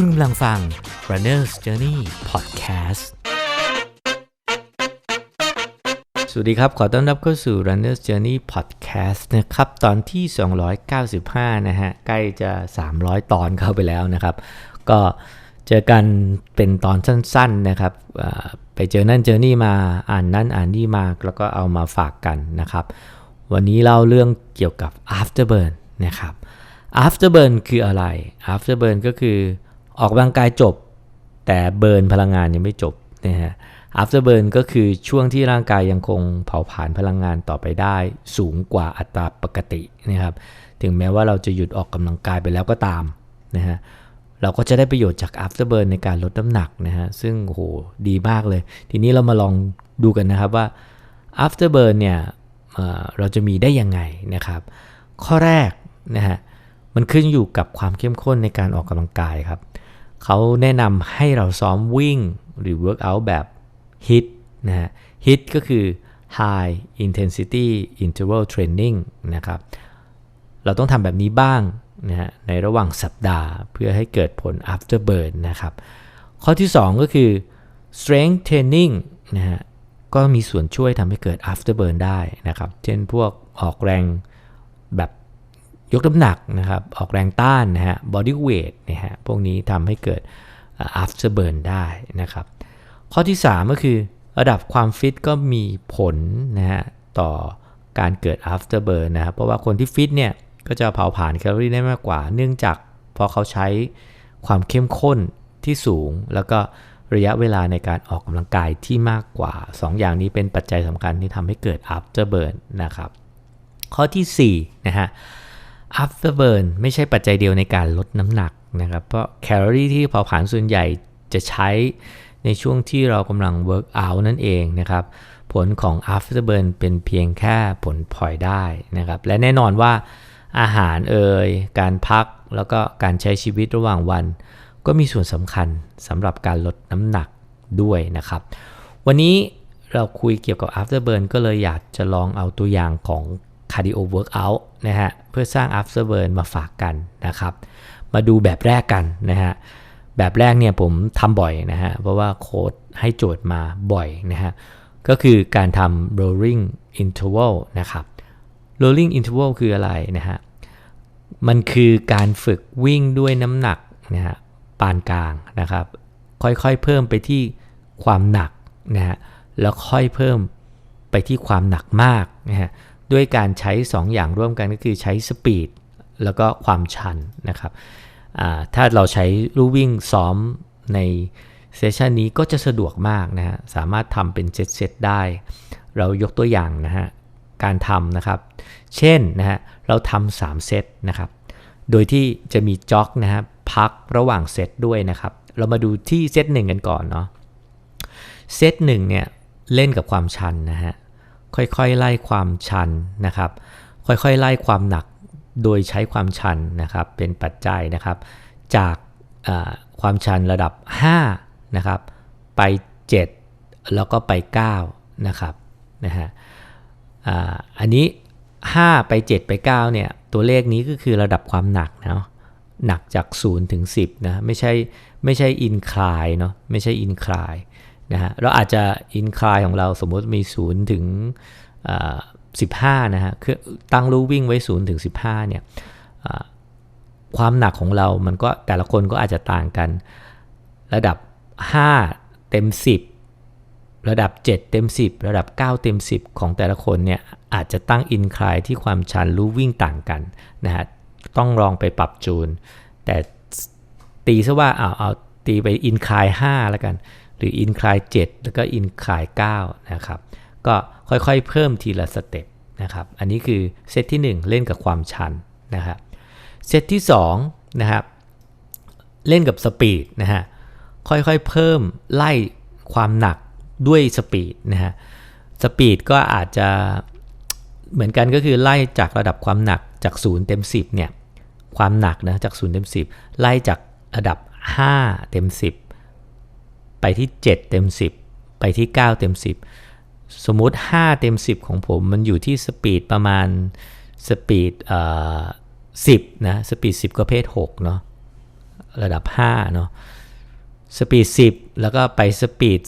คุณกำลังฟัง Runner's Journey Podcast สวัสดีครับ ขอต้อนรับเข้าสู่ Runner's Journey Podcast นะครับ ตอนที่ 295 นะฮะ ใกล้จะ 300 ตอนเข้าไปแล้วนะครับ ก็เจอกันเป็นตอนสั้นๆนะครับ ไปเจอนั่นเจอนี่มา อ่านนั่นอ่านนี่มา แล้วก็เอามาฝากกันนะครับ วันนี้เล่าเรื่องเกี่ยวกับ afterburn นะครับ afterburn คืออะไร afterburn ก็คือ ออกกำลังกายจบ แต่เบิร์นพลังงานยังไม่จบนะฮะ afterburn ก็คือช่วงที่ร่างกายยังคงเผาผลาญพลังงานต่อไปได้สูงกว่าอัตราปกตินะครับ ถึงแม้ว่าเราจะหยุดออกกำลังกายไปแล้วก็ตามนะฮะเราก็จะได้ประโยชน์จาก afterburn ในการลดน้ำหนักนะฮะซึ่งโหดีมากเลย ทีนี้เรามาลองดูกันนะครับว่า afterburn เนี่ยเอ่อเราจะมีได้ยังไงนะครับ ข้อแรกนะฮะมันขึ้นอยู่กับความเข้มข้นในการออกกำลังกายครับ เขาแนะนำให้เราซ้อมวิ่งหรือ workout แบบ HIT นะฮะ HIT ก็คือ High Intensity Interval Training นะครับ เราต้องทำแบบนี้บ้างนะฮะในระหว่างสัปดาห์เพื่อให้เกิดผล afterburn นะครับ ข้อที่ 2 ก็คือ strength training นะฮะก็มีส่วนช่วยทำให้เกิด afterburn ได้นะครับ เช่นพวกออกแรงแบบ ยกน้ำหนักนะครับ ออกแรงต้านนะฮะ body weight นะฮะ พวกนี้ทำให้เกิด afterburn ได้นะครับ ข้อที่ 3 ก็คือระดับความฟิตก็มีผลนะฮะ ต่อการเกิด afterburn นะครับ เพราะว่าคนที่ฟิตเนี่ย ก็จะเผาผลาญแคลอรี่ได้มากกว่า เนื่องจากพอเขาใช้ความเข้มข้นที่สูง แล้วก็ระยะเวลาในการออกกำลังกายที่มากกว่า 2อย่างนี้เป็นปัจจัยสำคัญที่ทำให้เกิด afterburn นะครับ ข้อที่4นะฮะ afterburn ไม่ใช่ปัจจัยเดียวในการลดน้ำหนักนะครับ เพราะแคลอรี่ที่เผาผลาญส่วนใหญ่จะใช้ในช่วงที่เรากำลัง work out นั่นเองนะครับ ผลของ afterburn เป็นเพียงแค่ผลพลอยได้นะครับ และแน่นอนว่าอาหารเอ่ย การพักแล้วก็การใช้ชีวิตระหว่างวัน ก็มีส่วนสำคัญสำหรับการลดน้ำหนักด้วยนะครับ วันนี้เราคุยเกี่ยวกับ afterburn ก็เลยอยากจะลองเอาตัวอย่างของ cardio workout นะฮะเพื่อสร้าง afterburn มาฝากกันนะครับ มาดูแบบแรกกันนะฮะแบบแรกเนี่ยผมทำบ่อยนะฮะเพราะว่าโค้ดให้โจทย์มาบ่อยนะฮะก็คือการทำ rolling interval นะครับ rolling interval คืออะไรนะฮะมันคือการฝึกวิ่งด้วยน้ำหนักนะฮะปานกลางนะครับ ค่อยๆเพิ่มไปที่ความหนักนะฮะแล้วค่อยเพิ่มไปที่ความหนักมากนะฮะ ด้วยการใช้ 2 อย่างร่วมกันก็คือใช้สปีดแล้วก็ความชันนะครับถ้าเราใช้ลู่วิ่งซ้อมในเซสชันนี้ก็จะสะดวกมากนะฮะสามารถทำเป็นเซตๆได้ เรายกตัวอย่างนะฮะการทำนะครับ เช่นนะฮะเราทำ3เซตนะครับ โดยที่จะมีจ็อกนะฮะพักระหว่างเซตด้วยนะครับ เรามาดูที่เซตหนึ่งกันก่อนเนาะเซตหนึ่งเนี่ยเล่นกับความชันนะฮะ ค่อยๆไล่ความชันนะครับ ค่อยๆไล่ความหนักโดยใช้ความชันนะครับ เป็นปัจจัยนะครับ จากความชันระดับ 5 นะครับ ไป 7 แล้วก็ไป 9 นะครับนะฮะอันนี้ 5 ไป 7 ไป 9 เนี่ย ตัวเลขนี้ก็คือระดับความหนักเนาะหนักจาก 0 ถึง 10 นะ ไม่ใช่ไม่ใช่อินคลายเนาะไม่ใช่อินคลาย นะฮะเราอาจจะอินคลายของเราสมมติมี 0 ถึง 15 นะฮะคือตั้งรูวิ่งไว้ 0 ถึง 15 เนี่ยความหนักของเรามันก็แต่ละคนก็อาจจะต่างกัน ระดับ 5 เต็ม 10 ระดับ 7 เต็ม 10 ระดับ 9 เต็ม 10 ของแต่ละคนเนี่ยอาจจะตั้งอินคลายที่ความชันรู้วิ่งต่างกันนะฮะต้องลองไปปรับจูน แต่ตีซะว่าเอาเอาตีไปอินคลาย5แล้วกัน หรืออินคลาย7แล้วก็อินคลาย9นะครับ ก็ค่อยๆเพิ่มทีละสเต็ปนะครับ อันนี้คือเซตที่ 1 เล่นกับความชันนะครับเซตที่2นะครับเล่นกับสปีดนะฮะค่อยๆเพิ่มไล่ความหนักด้วยสปีดนะฮะสปีดก็อาจจะเหมือนกันก็คือไล่จากระดับความหนักจาก 0 เต็ม 10เนี่ยความหนักนะจาก 0 เต็ม 10 ไล่จากระดับ 5 เต็ม 10 ไปที่ 7 เต็ม 10 ไปที่ 9 เต็ม 10 สมมุติ 5 เต็ม 10 ของผมมันอยู่ที่สปีดประมาณสปีดเอ่อ10นะสปีด10 ก็เพศ6เนาะระดับ5เนาะสปีด10 แล้วก็ไปสปีด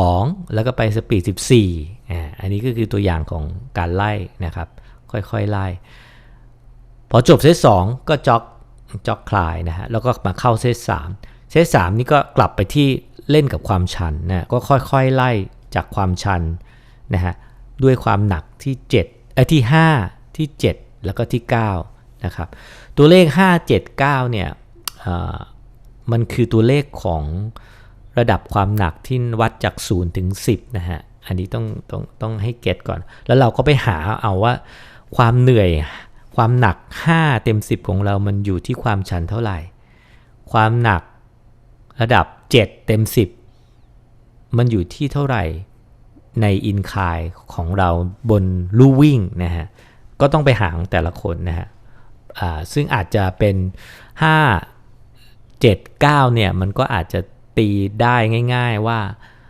12 แล้วก็ไปสปีด14อ่าอันนี้ก็คือตัวอย่างของการไล่นะครับ ค่อยๆไล่ พอจบเซต2ก็จ็อกจ็อกคลายนะฮะแล้วก็มาเข้าเซต3 เซต3นี่ก็กลับไปที่เล่นกับความชันนะก็ค่อยๆไล่จากความชันนะฮะด้วยความหนักที่7เอ้ที่ 5 ที่ 7 แล้วก็ที่9นะครับตัวเลข 5 7 9เนี่ยมันคือตัวเลขของระดับความหนักที่วัดจาก 0 ถึง 10นะฮะอันนี้ต้องต้องต้องให้เก็ตก่อน แล้วเราก็ไปหาเอาว่าความเหนื่อยความหนัก 5 เต็ม 10 ของเรามันอยู่ที่ความชันเท่าไหร่ ความหนัก ระดับ 7 เต็ม 10 มันอยู่ที่เท่าไหร่ในอินคายของเราบนลู่วิ่งนะฮะ ก็ต้องไปหาของแต่ละคนนะฮะซึ่งอาจจะเป็น 5 7 9 เนี่ย มันก็อาจจะตีได้ง่าย ๆว่า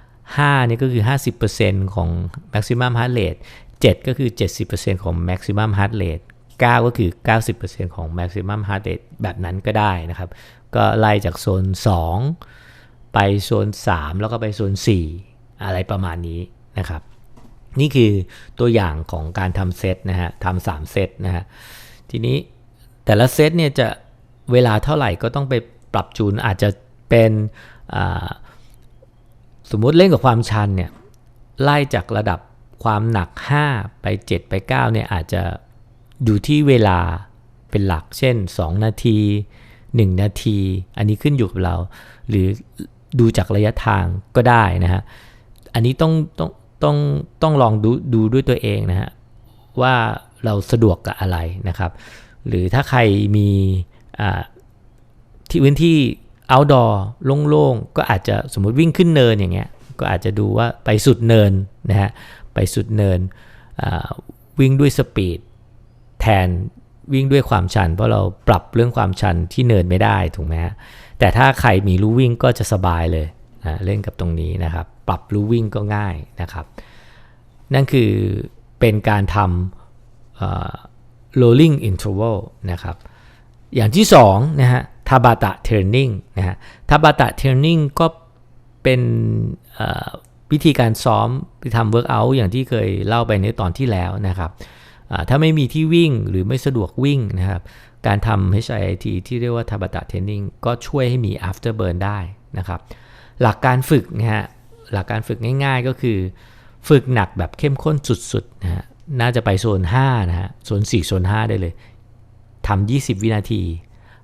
5 นี่ก็คือ 50%ของ maximum heart rate 7 ก็คือ 70%ของ maximum heart rate 9 ก็คือ 90%ของ maximum heart rate แบบนั้นก็ได้นะครับ ก็ไล่จากโซน 2 ไปโซน 3 แล้วก็ไปโซน 4 อะไรประมาณนี้นะครับ นี่คือตัวอย่างของการทำเซตนะฮะทำสามเซตนะฮะทีนี้แต่ละเซตเนี่ยจะเวลาเท่าไหร่ก็ต้องไปปรับจูนอาจจะเป็นสมมุติเล่นกับความชันเนี่ยไล่จากระดับความหนัก 5 ไป 7 ไป 9เนี่ยอาจจะ อยู่ที่เวลาเป็นหลัก เช่น 2 นาที 1 นาที อันนี้ขึ้นอยู่กับเรา หรือดูจากระยะทางก็ได้นะฮะ อันนี้ต้องต้องต้องต้องลองดูดูด้วยตัวเองนะฮะ ว่าเราสะดวกกับอะไรนะครับ หรือถ้าใครมีที่พื้นที่ outdoor โล่งๆ ก็อาจจะสมมติวิ่งขึ้นเนินอย่างเงี้ย ก็อาจจะดูว่าไปสุดเนินนะฮะ ไปสุดเนินวิ่งด้วยสปีด แทนวิ่งด้วยความชัน เพราะเราปรับเรื่องความชันที่เนินไม่ได้ถูกไหมฮะแต่ถ้าใครมีรู้วิ่งก็จะสบายเลยนะเล่นกับตรงนี้นะครับ ปรับรู้วิ่งก็ง่ายนะครับ นั่นคือเป็นการทำ rolling interval นะครับ อย่างที่2นะฮะทาบาตะเทรนนิ่งนะฮะทาบาตะเทรนนิ่งก็เป็นวิธีการซ้อมไปทำเวิร์กอัลอย่างที่เคยเล่าไปในตอนที่แล้วนะครับ ถ้าไม่มีที่วิ่งหรือไม่สะดวกวิ่งนะครับ การทำ HIIT ที่เรียกว่าทาบตะเทรนนิ่งก็ช่วยให้มี after burn ได้นะครับ หลักการฝึกนะฮะหลักการฝึกง่ายๆก็คือ ฝึกหนักแบบเข้มข้นสุดๆนะฮะน่าจะไปโซน5นะฮะโซน4โซน5 ได้เลยทำ20 วินาที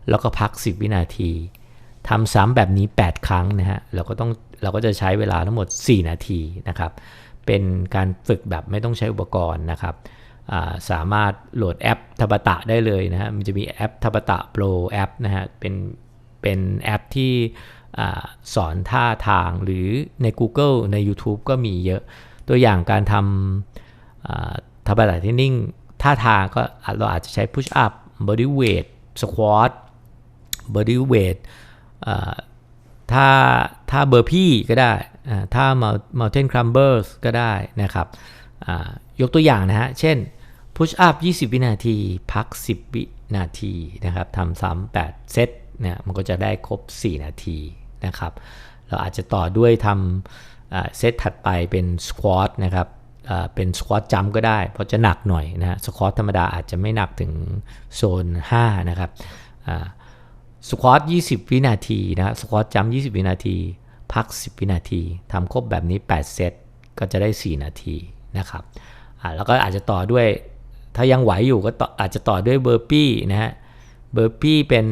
แล้วก็พัก 10 วินาทีทำซ้ำแบบนี้ 8 ครั้งนะฮะเราก็ต้องเราก็จะใช้เวลาทั้งหมด 4 นาทีนะครับ เป็นการฝึกแบบไม่ต้องใช้อุปกรณ์นะครับ สามารถโหลดแอปทับตะได้เลยนะฮะมันจะมีแอปทับตะโปรแอปนะฮะเป็นเป็นแอปที่สอนท่าทางหรือใน Google ใน YouTube ก็มีเยอะ ตัวอย่างการทำทับตะเทรนนิ่งท่าทางก็เราอาจจะใช้ push up body weight squat body weight ถ้าถ้าเบอร์พี่ก็ได้ถ้า mountain climbers ก็ได้นะครับยกตัวอย่างนะฮะ เช่น push up 20 วินาที พัก 10 วินาทีนะครับทำซ้ำ8เซตเนี่ยมันก็จะได้ครบ 4 นาทีนะครับ เราอาจจะต่อด้วยทำเซตถัดไปเป็นสควอตนะครับเป็นสควอตจัมก็ได้ เพราะจะหนักหน่อยนะสควอตธรรมดาอาจจะไม่หนักถึงโซน 5 นะครับสควอต20 วินาทีนะสควอตจัม20 วินาที พัก 10 วินาทีทำครบแบบนี้ 8 เซตก็จะได้ 4 นาทีนะครับแล้วก็อาจจะต่อด้วย ถ้ายังไหวอยู่ก็อาจจะต่อด้วยเบอร์ปี้นะฮะ เบอร์ปี้เป็น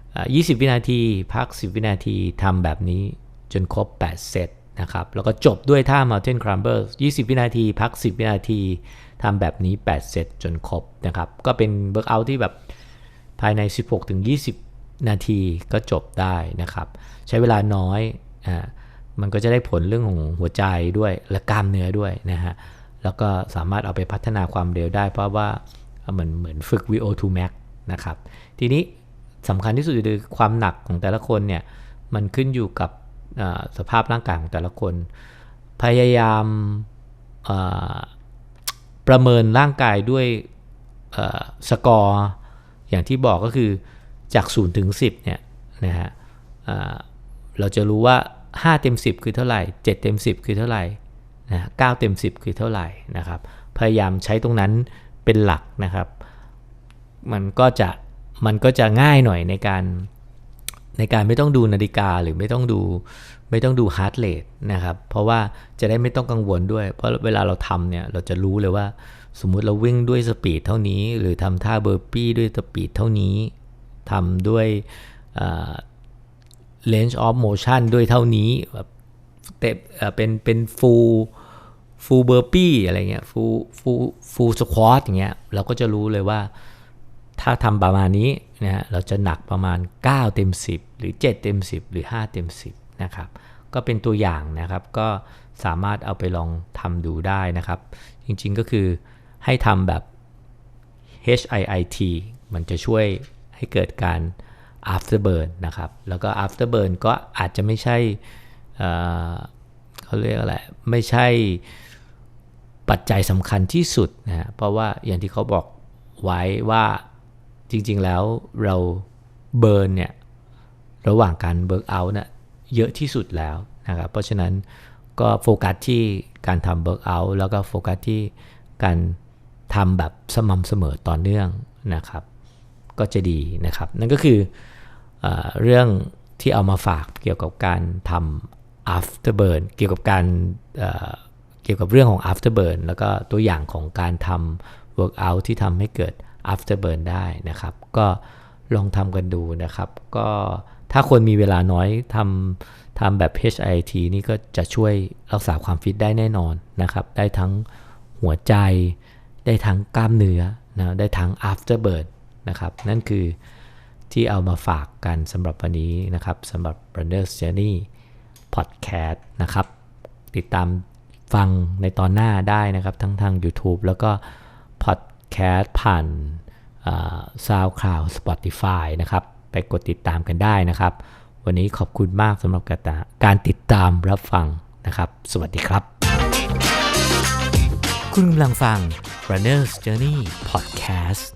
20 วินาที พัก 10 วินาทีทำแบบนี้จนครบ 8 เซตนะครับ แล้วก็จบด้วยท่า Mountain Climber 20 วินาที พัก 10 วินาทีทำแบบนี้ 8 เซตจนครบนะครับ ก็เป็นเวิร์กอัลที่แบบภายใน 16-20 นาทีก็จบได้นะครับ ใช้เวลาน้อยอ่ามันก็จะได้ผลเรื่องของหัวใจด้วยและกล้ามเนื้อด้วยนะฮะ แล้วก็สามารถเอาไปพัฒนาความเร็วได้ เพราะว่าเหมือนเหมือนฝึก VO2 max นะครับ ทีนี้สำคัญที่สุดคือความหนักของแต่ละคนเนี่ย มันขึ้นอยู่กับสภาพร่างกายของแต่ละคน พยายามประเมินร่างกายด้วยสกอร์อย่างที่บอกก็คือจาก 0 ถึง 10เนี่ยนะฮะเราจะรู้ว่า 5 เต็ม 10 คือเท่าไหร่ 7 เต็ม 10 คือเท่าไหร่ นะ9เต็ม 10 คือเท่าไหร่นะครับ พยายามใช้ตรงนั้นเป็นหลักนะครับ มันก็จะมันก็จะง่ายหน่อยในการในการไม่ต้องดูนาฬิกาหรือไม่ต้องดูไม่ต้องดูฮาร์ดเรทนะครับ เพราะว่าจะได้ไม่ต้องกังวลด้วย เพราะเวลาเราทำเนี่ยเราจะรู้เลยว่าสมมุติเราวิ่งด้วยสปีดเท่านี้ หรือทำท่าเบอร์ปี้ด้วยสปีดเท่านี้ทำด้วยเลนจ์ออฟโมชันด้วยเท่านี้แบบ เตะเป็นเป็นฟูลฟูลเบอร์ปี้อะไรเงี้ยฟูลฟูลฟูลสควอตอย่างเงี้ยเราก็จะรู้เลยว่าถ้าทำประมาณนี้นะฮะเราจะหนักประมาณ 9 เต็ม 10 หรือ 7 เต็ม 10 หรือ 5 เต็ม 10 นะครับ ก็เป็นตัวอย่างนะครับ ก็สามารถเอาไปลองทำดูได้นะครับ จริงๆก็คือให้ทำแบบ HIIT มันจะช่วยให้เกิดการ afterburn นะครับ แล้วก็ afterburn ก็อาจจะไม่ใช่ เขาเรียกอะไรไม่ใช่ปัจจัยสำคัญที่สุดนะฮะเพราะว่าอย่างที่เขาบอกไว้ว่าจริงๆแล้วเราเบิร์นเนี่ยระหว่างการเบิร์กเอาท์เนี่ยเยอะที่สุดแล้วนะครับเพราะฉะนั้นก็โฟกัสที่การทำเบิร์กเอาท์แล้วก็โฟกัสที่การทำแบบสม่ำเสมอต่อเนื่องนะครับ ก็จะดีนะครับ นั่นก็คือเอเรื่องที่เอามาฝากเกี่ยวกับการทำ afterburn เกี่ยวกับการเเกี่ยวกับเรื่องของ afterburn แล้วก็ตัวอย่างของการทำ workout ที่ทำให้เกิด afterburn ได้นะครับ ก็ลองทำกันดูนะครับ ก็ถ้าคนมีเวลาน้อยทำทำแบบ HIT นี่ก็จะช่วยรักษาความฟิตได้แน่นอนนะครับ ได้ทั้งหัวใจ ได้ทั้งกล้ามเนื้อนะได้ทั้ง afterburn นะครับ นั่นคือที่เอามาฝากกันสำหรับวันนี้นะครับสำหรับ Runner's Journey Podcast นะครับ ติดตามฟังในตอนหน้าได้นะครับ ทั้งทาง YouTube แล้วก็ Podcast ผ่านซาวคลาว Spotify นะครับ ไปกดติดตามกันได้นะครับ วันนี้ขอบคุณมากสำหรับการติดตามรับฟังนะครับ สวัสดีครับ คุณกำลังฟัง Runner's Journey Podcast